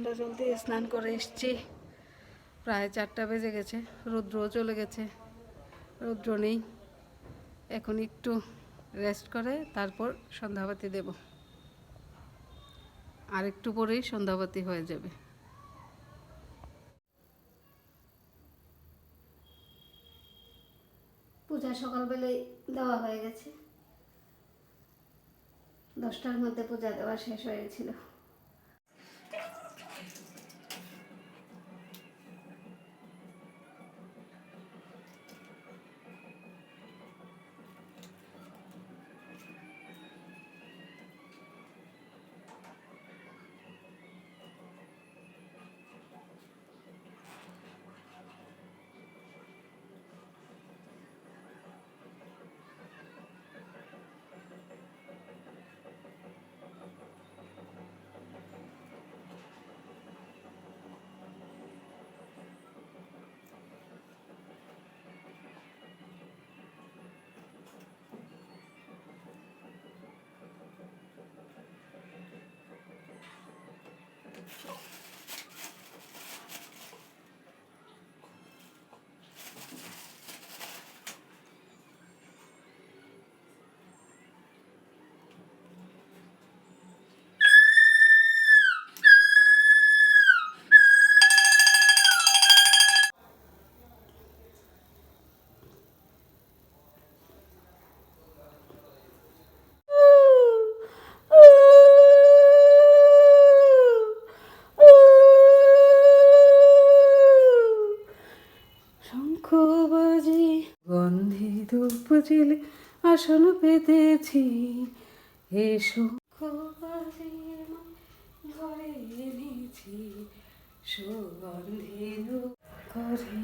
ঠান্ডা জল দিয়ে স্নান করে এসছি। প্রায় চারটা বেজে গেছে, রৌদ্রও চলে গেছে, রৌদ্র নেই। এখন একটু রেস্ট করে, তারপর সন্ধ্যাবাতি দেব। আর একটু পরেই সন্ধ্যাবাতি হয়ে যাবে। পূজা সকালবেলায় দেওয়া হয়ে গেছে। দশটার মধ্যে পূজা দেওয়া শেষ হয়েছিল Oh. গন্ধে ধূপ আসন পেতেছি এ শঙ্খ বাজে ঘরে এনেছি সুগন্ধে করে।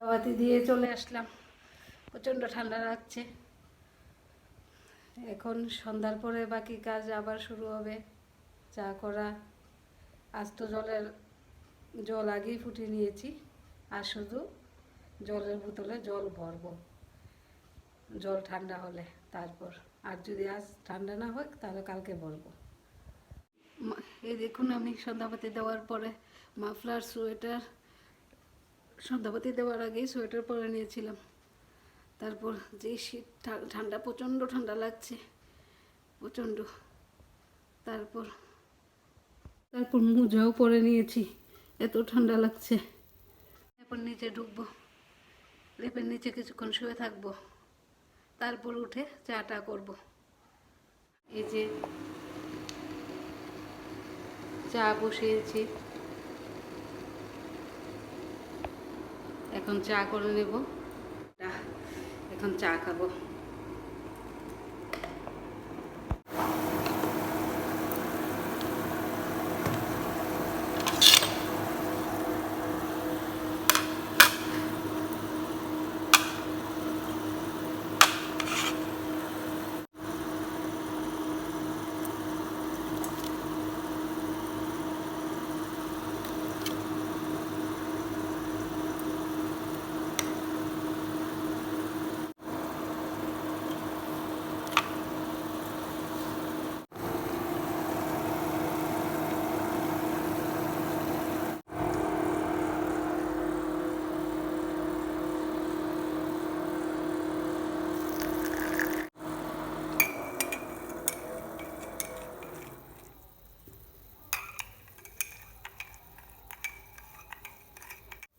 বাতি দিয়ে চলে আসলাম। প্রচণ্ড ঠান্ডা লাগছে। এখন সন্ধ্যার পরে বাকি কাজ আবার শুরু হবে। চা করা আজ তো জলের জল আগেই ফুটিয়ে নিয়েছি আর শুধু জলের বোতলে জল ভরবো। জল ঠান্ডা হলে তারপর। আর যদি আজ ঠান্ডা না হয়, তাহলে কালকে ভরবো। এই দেখুন আমি সন্ধ্যাবাতি দেওয়ার পরে মাফলার সোয়েটার সন্ধ্যাবাতি দেওয়ার আগেই সোয়েটার পরে নিয়েছিলাম। তারপর যে শীত ঠান্ডা, প্রচণ্ড ঠান্ডা লাগছে, প্রচণ্ড। তারপর তারপর মোজাও পরে নিয়েছি, এত ঠান্ডা লাগছে। এরপর নিচে ঢুকবো লেপের নিচে কিছুক্ষণ শুয়ে থাকব। তারপর উঠে চাটা করব। এই যে চা বসিয়েছি। এখন চা করে নেব। এখন চা খাব।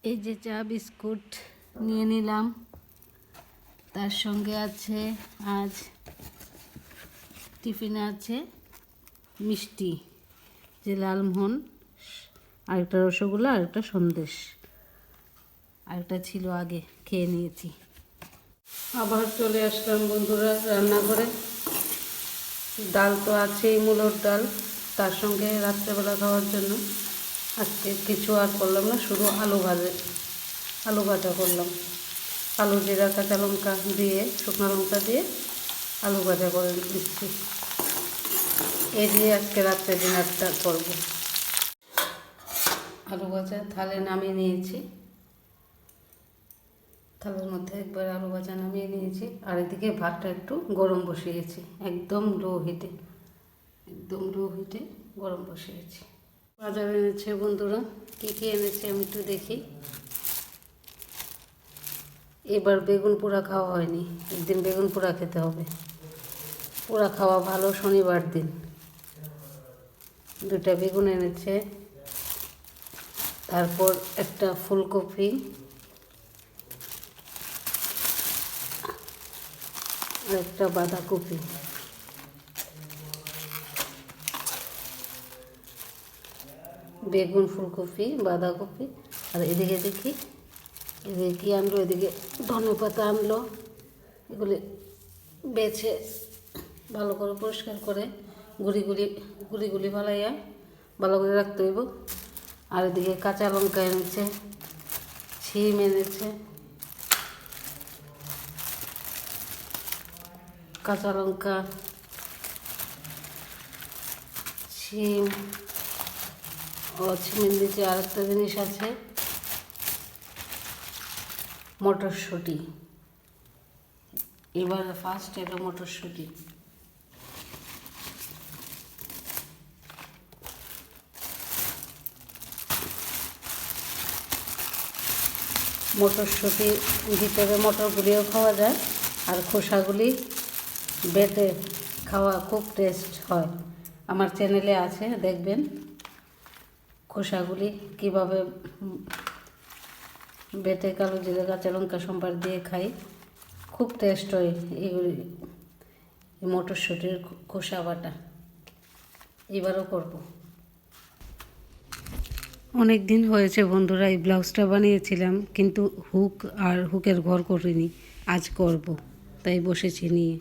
এই যে চা, বিস্কুট নিয়ে নিলাম। তার সঙ্গে আছে আজ টিফিনে আছে মিষ্টি, যে লালমোহন, আরেকটা রসগোল্লা, আরেকটা সন্দেশ। আরেকটা ছিল আগে, খেয়ে নিয়েছি। আবার চলে আসলাম বন্ধুরা রান্না করে ডাল তো আছেই, মূলর ডাল, তার সঙ্গে রাত্রেবেলা খাওয়ার জন্য। আজকে কিছু আর করলাম না, শুধু আলু ভাজে। আলু ভাজা করলাম। আলু জিরা, কাঁচা লঙ্কা দিয়ে, শুকনো লঙ্কা দিয়ে আলু ভাজা করে দিচ্ছি এ দিয়ে আজকে রাত্রে ডিনারটা করব। আলু ভাজা থালে নামিয়ে নিয়েছি। থালের মধ্যে একবার আলু ভাজা নামিয়ে নিয়েছি। আর এদিকে ভাতটা একটু গরম বসিয়েছি, একদম লো হিটে, একদম লো হিটে গরম বসিয়েছি। বাজার এনেছে বন্ধুরা, কী কী এনেছে আমি একটু দেখি। এবার বেগুন পোড়া খাওয়া হয়নি, একদিন বেগুন পোড়া খেতে হবে। পোড়া খাওয়া ভালো শনিবার দিন। দুটা বেগুন এনেছে, তারপর একটা ফুলকপি। আর একটা বাঁধাকপি। বেগুন ফুলকপি, বাঁধাকপি, আর এদিকে দেখি, এদিকে কী আনলো, এদিকে ধনে পাতা আনলো। এগুলি বেছে ভালো করে পরিষ্কার করে গুড়ি গুড়ি গুড়ি গুড়ি ভালাইয়া ভালো করে রাখতে হইব। আর এদিকে কাঁচা লঙ্কা এনেছে, ছিম এনেছে। কাঁচা লঙ্কা, ছিম ছিমের নিচে আরেকটা জিনিস আছে, মটরশুঁটি। এবার ফার্স্ট এলো মটরশুঁটি। মটরশুঁটি ভিতরে মটরগুলিও খাওয়া যায়, আর খোসাগুলি বেটে খাওয়া খুব টেস্ট হয়। আমার চ্যানেলে আছে, দেখবেন। খোসাগুলি কীভাবে বেটে কালো জিরে, কাঁচা লঙ্কা, সম্বার দিয়ে খাই। খুব টেস্ট হয় এগুলি মটরশুঁটির খোসা বাটা। এবারও করব। অনেক দিন হয়েছে বন্ধুরা, এই ব্লাউজটা বানিয়েছিলাম, কিন্তু হুক আর হুকের ঘর করিনি। আজ করব, তাই বসেছি নিয়ে।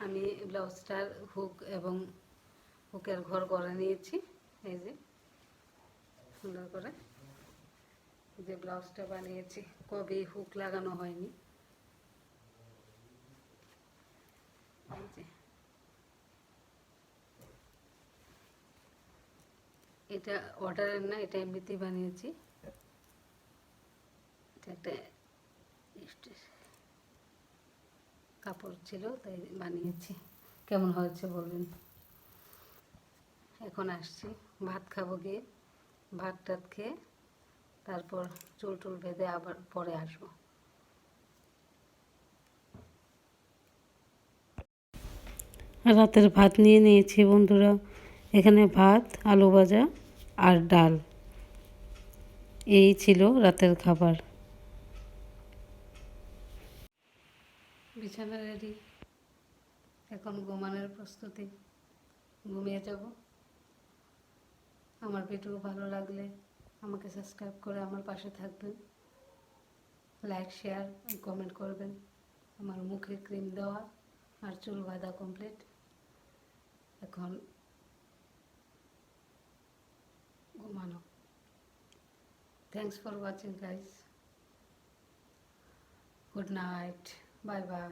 আমি ব্লাউজটার হুক এবং হুকের ঘর করে নিয়েছি। এই যে, সুন্দর করে। যে ব্লাউজটা বানিয়েছি, কবে হুক লাগানো হয়নি। এই যে। এটা অর্ডারের না, এটা এমনিতেই বানিয়েছি। এটা একটা কাপড় ছিল, তাই বানিয়েছি। কেমন হয়েছে বলবেন এখন আসছি, ভাত খাব গিয়ে। ভাত টাত খেয়ে তারপর চুল টুল বেঁধে আবার পরে আসব। রাতের ভাত নিয়ে নিয়েছি বন্ধুরা। এখানে ভাত, আলু ভাজা আর ডাল। এই ছিল রাতের খাবার। বিছানা রেডি এখন ঘুমানোর প্রস্তুতি। ঘুমিয়ে যাব। আমার ভিডিও ভালো লাগলে আমাকে সাবস্ক্রাইব করে আমার পাশে থাকবেন। লাইক শেয়ার কমেন্ট করবেন। আমার মুখে ক্রিম দেওয়া আর চুল বাঁধা কমপ্লিট এখন ঘুমানো। Thanks for watching guys good night bye bye